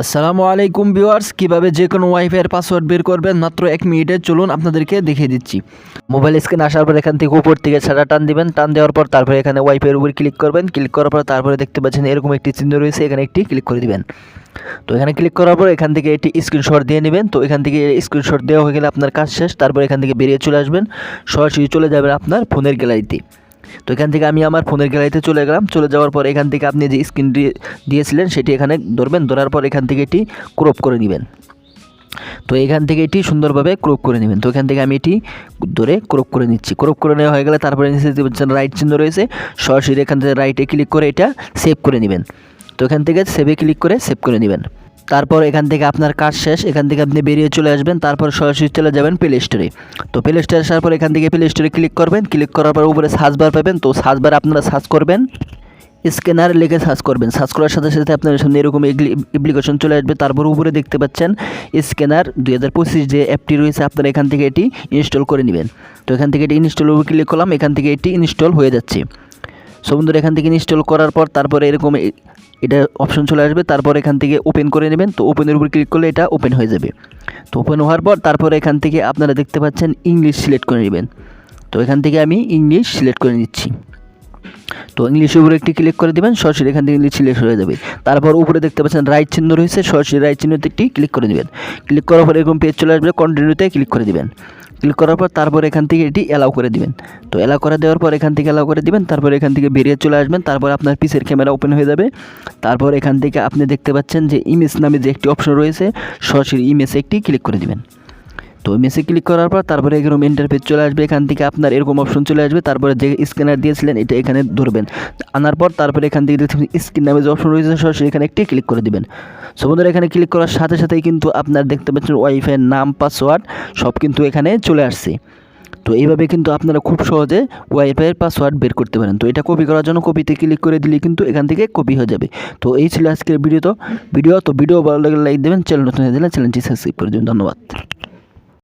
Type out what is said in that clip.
আসসালামু আলাইকুম ভিউয়ার্স, কীভাবে যে কোনো ওয়াইফাইয়ের পাসওয়ার্ড বের করবেন? মাত্র এক মিনিটে চলুন আপনাদেরকে দেখিয়ে দিচ্ছি। মোবাইল স্ক্রিন আসার পর এখান থেকে উপর থেকে ছাড়া টান দিবেন। টান দেওয়ার পর তারপরে এখানে ওয়াইফাইয়ের উপর ক্লিক করবেন। ক্লিক করার পর তারপরে দেখতে পাচ্ছেন এরকম একটি চিহ্ন রয়েছে। এখানে একটি ক্লিক করে দিবেন। তো এখানে ক্লিক করার পর এখান থেকে একটি স্ক্রিনশট দিয়ে নেবেন। তো এখান থেকে স্ক্রিনশট দেওয়া হয়ে গেলে আপনার কাজ শেষ। তারপর এখান থেকে বেরিয়ে চলে আসবেন। সরাসরি চলে যাবেন আপনার ফোনের গ্যালারিতে তো এখান থেকে আমি আমার ফোনের গ্যালারিতে চলে গেলাম। চলে যাওয়ার পর এখান থেকে আপনি যে স্ক্রিন দিয়েছিলেন, সেটি এখানে ধরবেন। ধরার পর এখান থেকে এটি ক্রপ করে নেবেন। তো এখান থেকে এটি সুন্দরভাবে ক্রপ করে নেবেন। তো এখান থেকে আমি এটি ধরে ক্রপ করে নিচ্ছি। ক্রপ করে নেওয়া হয়ে গেলে তারপরে রাইট চিহ্ন রয়েছে। সরাসরি এখান থেকে রাইটে ক্লিক করে এটা সেভ করে নেবেন। তো এখান থেকে সেভে ক্লিক করে সেভ করে নেবেন। তারপর এখান থেকে আপনার কাজ শেষ, এখান থেকে আপনি বেরিয়ে চলে আসবেন, তারপর সরাসরি চলে যাবেন প্লে স্টোরে তো প্লে স্টোরে আসার পর এখান থেকে প্লে স্টোরে ক্লিক করবেন ক্লিক করার পর উপরে সার্চ বার পাবেন। তো সার্চ বার আপনারা সার্চ করবেন স্ক্যানার লিখে সার্চ করবেন। সার্চ করার সাথে সাথে আপনার সামনে এরকম অ্যাপ্লিকেশন চলে আসবে। তারপর উপরে দেখতে পাচ্ছেন স্ক্যানার দুই হাজার পঁচিশ যে অ্যাপটি রয়েছে, আপনারা এখান থেকে এটি ইনস্টল করে নেবেন। তো এখান থেকে এটি ইনস্টল উপর ক্লিক করলাম, এখান থেকে এটি ইনস্টল হয়ে যাচ্ছে। সো বন্ধুরা, এখান থেকে ইনস্টল করার পর তারপরে এরকম এটা অপশন চলে আসবে, তারপর এখান থেকে ওপেন করে নেবেন। তো ওপেনের উপর ক্লিক করলে এটা ওপেন হয়ে যাবে। তো ওপেন হওয়ার পর তারপরে এখান থেকে আপনারা দেখতে পাচ্ছেন ইংলিশ সিলেক্ট করে নেবেন। তো এখান থেকে আমি ইংলিশ সিলেক্ট করে নিচ্ছি। তো ইংলিশের উপরে একটি ক্লিক করে দেবেন, সরাসরি এখান থেকে ইংলিশ সিলেক্ট হয়ে যাবে। তারপর উপরে দেখতে পাচ্ছেন রাইট চিহ্ন রয়েছে, সরাসরি রাইট চিহ্নতে একটি ক্লিক করে দেবেন। ক্লিক করার পর এরকম পেজ চলে আসবে কন্টিনিউতে ক্লিক করে দিবেন। ক্লিক করার পর তারপর এখান থেকে এটি অ্যালাউ করে দিবেন। তো অ্যালাউ করে দেওয়ার পর এখান থেকে অ্যালাউ করে দিবেন, তারপর এখান থেকে বেরিয়ে চলে আসবেন, তারপর আপনার পিসের ক্যামেরা ওপেন হয়ে যাবে। তারপর এখান থেকে আপনি দেখতে পাচ্ছেন যে ইমেজ নামে যে একটি অপশন রয়েছে, সরাসরি ইমেজে একটি ক্লিক করে দিবেন। তো মেসে ক্লিক করার পর তারপরে এরকম ইন্টারফেস চলে আসবে, এখান থেকে আপনার এরকম অপশন চলে আসবে। তারপরে যে স্ক্যানার দিয়েছিলেন, এটা এখানে ধরবেন। আনার পর তারপরে এখান থেকে দেখতে স্ক্রিন নামে যে অপশন রয়েছে, সরাসরি এখানে একটি ক্লিক করে দিবেন। সো বন্ধুরা, এখানে ক্লিক করার সাথে সাথেই কিন্তু আপনার দেখতে পাচ্ছেন ওয়াইফাইয়ের নাম পাসওয়ার্ড সব কিন্তু এখানে চলে আসছে। তো এইভাবে কিন্তু আপনারা খুব সহজে ওয়াইফাইয়ের পাসওয়ার্ড বের করতে পারেন। তো এটা কপি করার জন্য কপিতে ক্লিক করে দিলে কিন্তু এখান থেকে কপি হয়ে যাবে। তো এই ছিল আজকের ভিডিও তো ভিডিও তো ভিডিও ভালো লাগলে লাইক দেবেন চ্যানেল নতুন হয়ে দিলে চ্যানেলটি সাবস্ক্রাইব করে দেবেন। ধন্যবাদ।